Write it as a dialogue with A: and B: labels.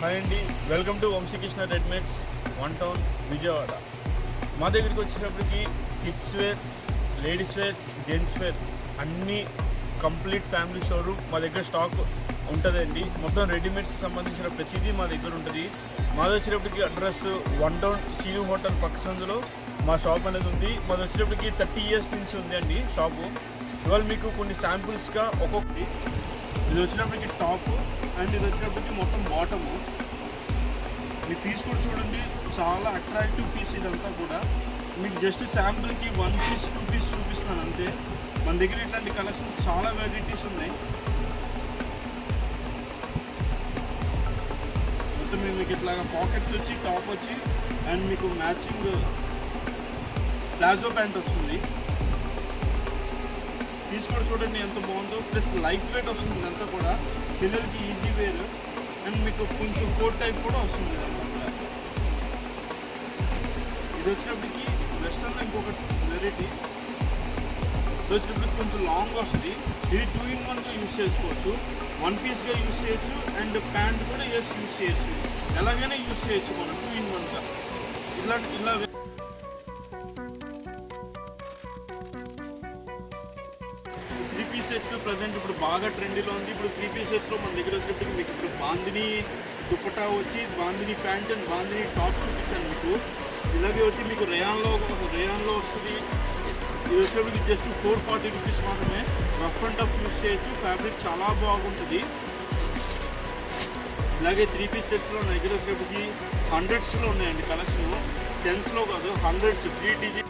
A: Hi అండి. Welcome to Vamsikrishna readymades one town Vijayawada. మా దగ్గరికి వచ్చేటప్పటికి kids wear ladies wear gents wear అన్నీ కంప్లీట్ ఫ్యామిలీ షోరూమ్ మా దగ్గర స్టాక్ ఉంటుందండి. మొత్తం రెడీమేడ్స్ సంబంధించిన ప్రతిదీ మా దగ్గర ఉంటుంది. మాది వచ్చేటప్పటికి అడ్రస్ వన్ టౌన్ సియూ హోటల్ పక్కసందులో మా షాప్ అనేది ఉంది. మాది వచ్చేటప్పటికి థర్టీ ఇయర్స్ నుంచి ఉంది అండి షాపు. ఇవాళ మీకు కొన్ని శాంపుల్స్గా ఒక్కొక్కటి ఇది వచ్చినప్పటికి టాప్ అండ్ ఇది వచ్చినప్పటికి మొత్తం బాటము ఈ పీస్ కూడా చూడండి చాలా అట్రాక్టివ్ పీస్ ఇదంతా కూడా. మీకు జస్ట్ శాంపుల్కి వన్ పీస్ టూ పీస్ చూపిస్తున్నాను అంతే. మన దగ్గర ఇట్లాంటి కలెక్షన్స్ చాలా వెరైటీస్ ఉన్నాయి. మొత్తం మీకు ఇట్లాగా పాకెట్స్ వచ్చి టాప్ వచ్చి అండ్ మీకు మ్యాచింగ్ ప్లాజో ప్యాంట్ వస్తుంది. పీస్ కూడా చూడండి ఎంత బాగుందో. ప్లస్ లైట్ వెయిట్ వస్తుంది ఇదంతా కూడా. పిల్లలకి ఈజీ వేర్ అండ్ మీకు కొంచెం కోట్ టైప్ కూడా వస్తుంది ఇది వచ్చినప్పటికి వెస్టర్న్ ఇంకొక వెరైటీ ఇది వచ్చినప్పటికి కొంచెం లాంగ్ వస్తుంది. ఇది టూ ఇన్ వన్గా యూస్ చేసుకోవచ్చు. వన్ పీస్గా యూస్ చేయొచ్చు. అండ్ ప్యాంట్ కూడా వేసి యూస్ చేయొచ్చు. ఎలాగైనా యూస్ చేయొచ్చు మనం టూ ఇన్ వన్గా ఇలాంటి ఇలా పీసెస్ ప్రజెంట్ ఇప్పుడు బాగా ట్రెండీలో ఉంది. ఇప్పుడు త్రీ పీసెస్లో మన దగ్గర వచ్చేటప్పుడు మీకు ఇప్పుడు బాందిని దుప్పటా వచ్చి bandhani pant and bandhani top చూపించాను మీకు. ఇలాగే వచ్చి మీకు రేయాన్లో రేయాన్లో వస్తుంది. ఇది వచ్చేటప్పటికి జస్ట్ ఫోర్ ఫార్టీ రూపీస్ మాత్రమే. రఫ్ అండ్ టఫ్ యూస్ చేయొచ్చు. ఫ్యాబ్రిక్ చాలా బాగుంటుంది. ఇలాగే త్రీ పీసెస్లో నా దగ్గర వచ్చేటప్పటికి హండ్రెడ్స్లో ఉన్నాయండి కలెక్షన్ టెన్స్లో కాదు హండ్రెడ్స్ త్రీ డిజిట్